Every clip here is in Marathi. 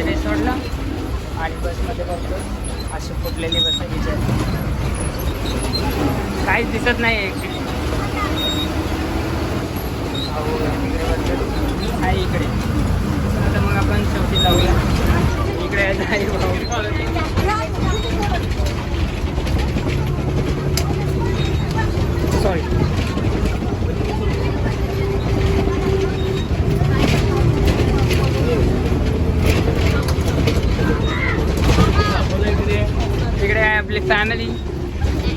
आले रिसॉर्टला आणि बसमध्ये बसलो. अशी फुटलेली बस आहे विचार काहीच दिसत नाही आहे अहो, तिकडे बसलो. आहे इकडे. आता मग आपण शेवटी जाऊया इकडे आहे भाऊ सॉरी इकडे आहे आपली फॅमिली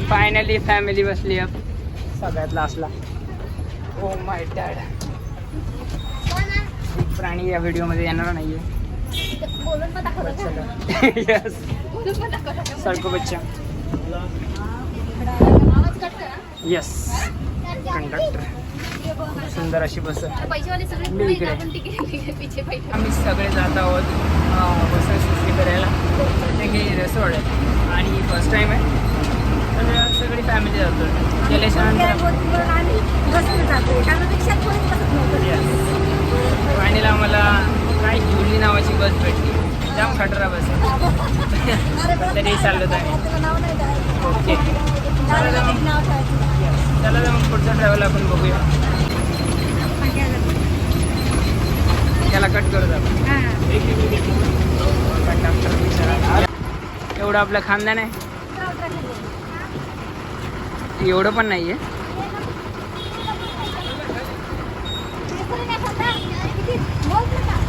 फायनली फॅमिली बसली आहे. सगळ्यात लास्टला ओ माय डॅड प्राणी या व्हिडिओमध्ये येणार नाहीये? सरको बच्चा. यस कंडक्टर सुंदर अशी बस. मी इकडे. आम्ही सगळे जात आहोत बस सुट्टी करायला. हे रिसॉर्ट आहे. आणि फर्स्ट टाईम आहे. तर सगळी फॅमिली जातो गेल्याच्या फायनल आम्हाला काय जुली नावाची बस भेटली. जाम खटरा बस आहे. तरी चाललो आहे. ओके. चला मग पुढचा ट्रॅव्हल आपण बघूया. त्याला कट करू आपण. एवढं आपलं खानदान आहे. एवढं पण नाही आहे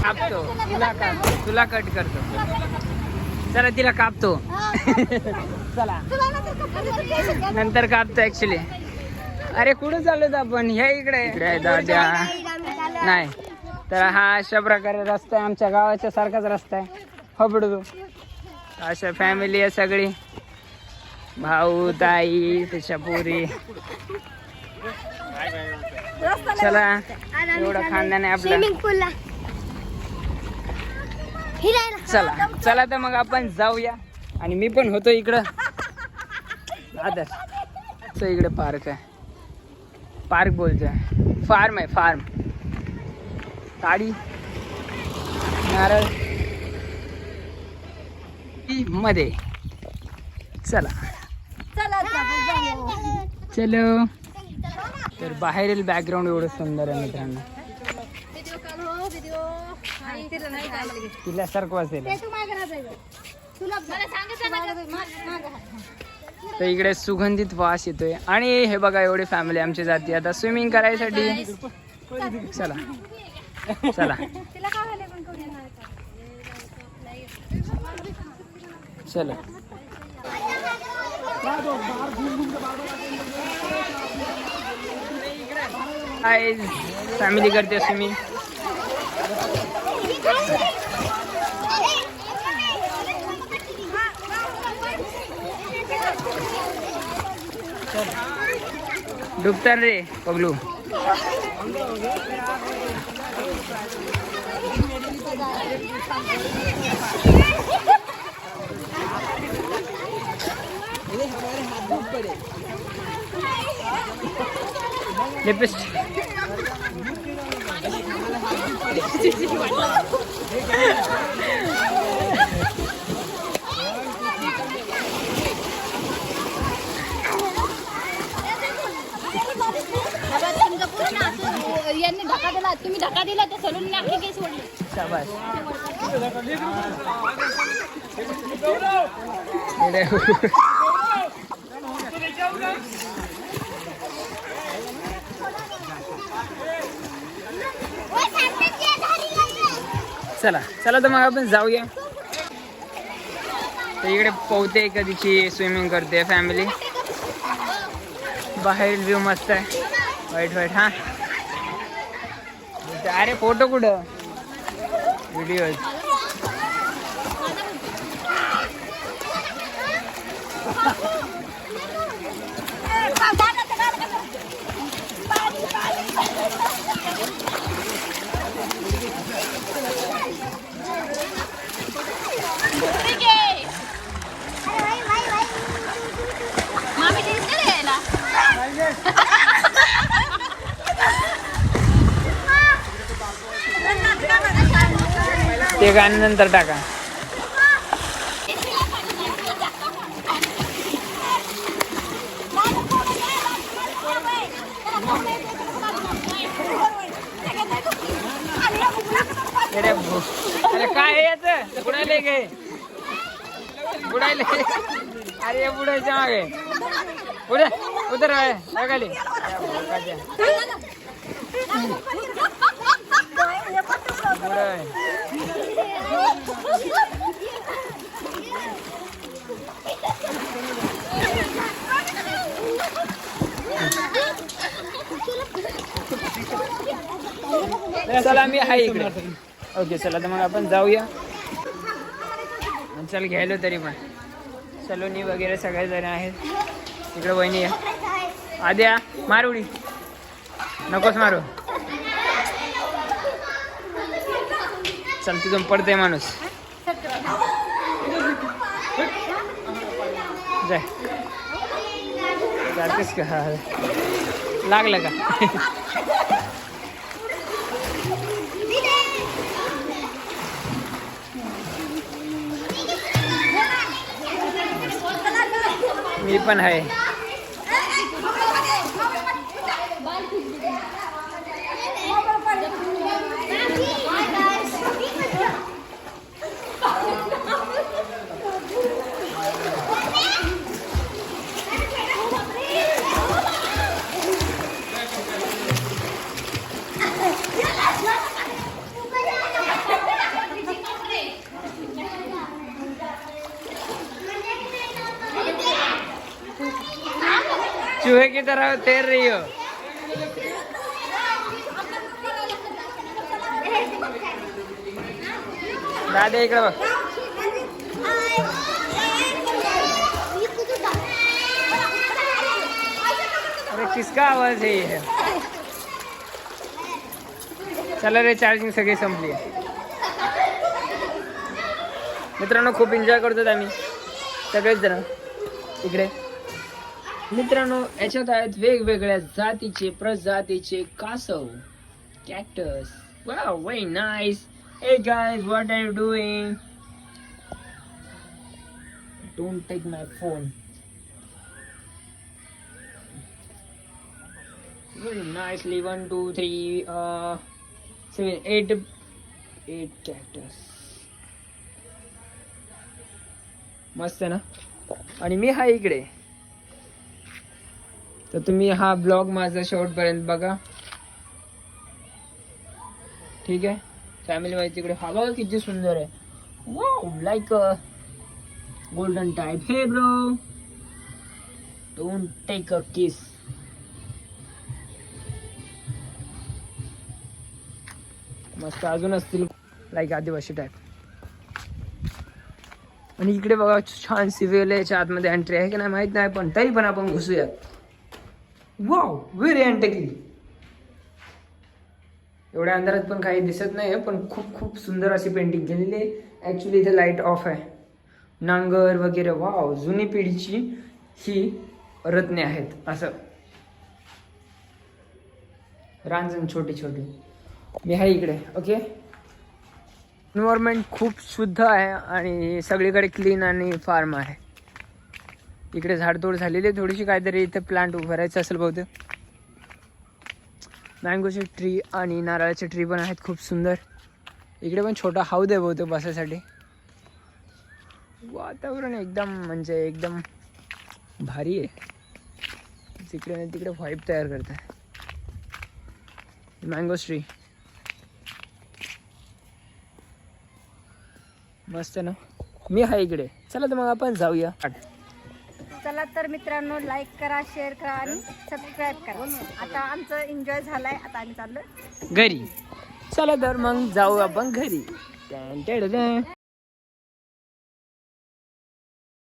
कापतो. तुला काप तुला कट करतो. चला तिला कापतो. चला. नंतर कापतो. ऍक्च्युली अरे कुठं चाललो आपण? ह्या इकडे. इकडे दाद्या. नाही तर हा अशा प्रकारे रस्ता आहे. आमच्या गावाच्या सारखाच रस्ता आहे. हबडतो अशा फॅमिली आहे सगळी. भाऊ ताई त्याच्या पोरी चला एवढं खानदान आहे आपलं. चला चला तर मग आपण जाऊया. आणि मी पण होतो इकडं. आदर so इकडे पार्क आहे. पार्क बोलतोय. फार्म आहे फार्म. साडी नारळ. मध्ये. चला. चला चलो तर बाहेरील बॅकग्राऊंड एवढं सुंदर आहे मित्रांनो. हो तिला किल्ल्यासारखं असेल तर इकडे सुगंधित वास येतोय. आणि हे बघा एवढी फॅमिली आमची जाते. आता स्विमिंग करायसाठी चला. चला. चला. फॅमिली करते स्विमिंग डुबतात रे पगलू. लिपस्टिक तुमचं पूर्ण असं यांनी धक्का दिला तुम्ही धक्का दिला तर सलून नाकी केस सोडली चला चला तर मग आपण जाऊया. तर इकडे पोहते कधीची स्विमिंग करते फॅमिली बाहेर व्ह्यू मस्त आहे. वाईट वाईट हां. अरे फोटो कुठं? व्हिडिओ ते गाणं नंतर टाका. अरे काय याच याचं? बुडायले काय बुडायले अरे बुडायच्या मागे. पुढे उतर आहे खाली बुडाय. चला मी आहे इकडे. ओके चला तर मग आपण जाऊया. आणि चल घ्यायलो तरी पण. सलोनी वगैरे सगळे जण आहेत. इकडे वहिनी या. आद्या मार उडी. नकोच मारू. चल तिथून पडते माणूस. जाय. जातेस का? लागलं का? मी पण आहे. चूहे की तरह तैर रही हो? दादा इकडे बघ. अरे किसका आवाज है ये? चला रे चार्जिंग सगळी संपली. मित्रांनो खूप एन्जॉय करतो आम्ही. सगळेच जण. इकडे. मित्रांनो याच्यात आहेत वेगवेगळ्या जातीचे प्रजातीचे कासव cactus wow way nice hey guys what are you doing don't take my phone very nicely one two three uh seven eight eight मस्त आहे ना? आणि मी हा इकडे. तर तुम्ही हा ब्लॉग माझा शेवटपर्यंत बघा. ठीक आहे? फॅमिली वाईज तिकडे हा बघा किती सुंदर आहे. लाईक गोल्डन टाईप हे bro don't take a kiss मस्त अजून असतील लाईक आदिवासी टाईप आणि इकडे बघा छान सिव्हिल याच्या आतमध्ये एंट्री आहे की नाही माहीत नाही पण तरी पण आपण घुसूयात. वाव व्हेरी अँटेकली एवढ्या अंधारात पण काही दिसत नाही पण खूप खूप सुंदर अशी पेंटिंग केलेली आहे. ॲक्च्युली इथे लाइट ऑफ आहे. नांगर वगैरे वाव जुनी पिढीची ही रत्ने आहेत असं. रांजण छोटी छोटी. मी आहे इकडे ओके एन्व्हायरमेंट खूप शुद्ध आहे आणि सगळीकडे क्लीन आणि फार्म आहे. इकडे झाडतोड झालेली आहे. थोडीशी काहीतरी इथे प्लांट उभारायचं असेल बहुतेक. मँगोचे ट्री आणि नारळाचे ट्री पण आहेत. खूप सुंदर. इकडे पण छोटा हौद आहे बहुतेक बसायसाठी. वातावरण एकदम म्हणजे एकदम भारी आहे. तिकडे नाही तिकडे व्हाईप तयार करत आहे मँगो ट्री मस्त ना? मी आहे इकडे. चला तर मग आपण जाऊया. चला तर मित्रांनो लाईक करा शेअर करा आणि सबस्क्राईब करा. आता आमचं एन्जॉय झालाय आता आम्ही चाललो घरी. चला तर मग जाऊ आपण घरी.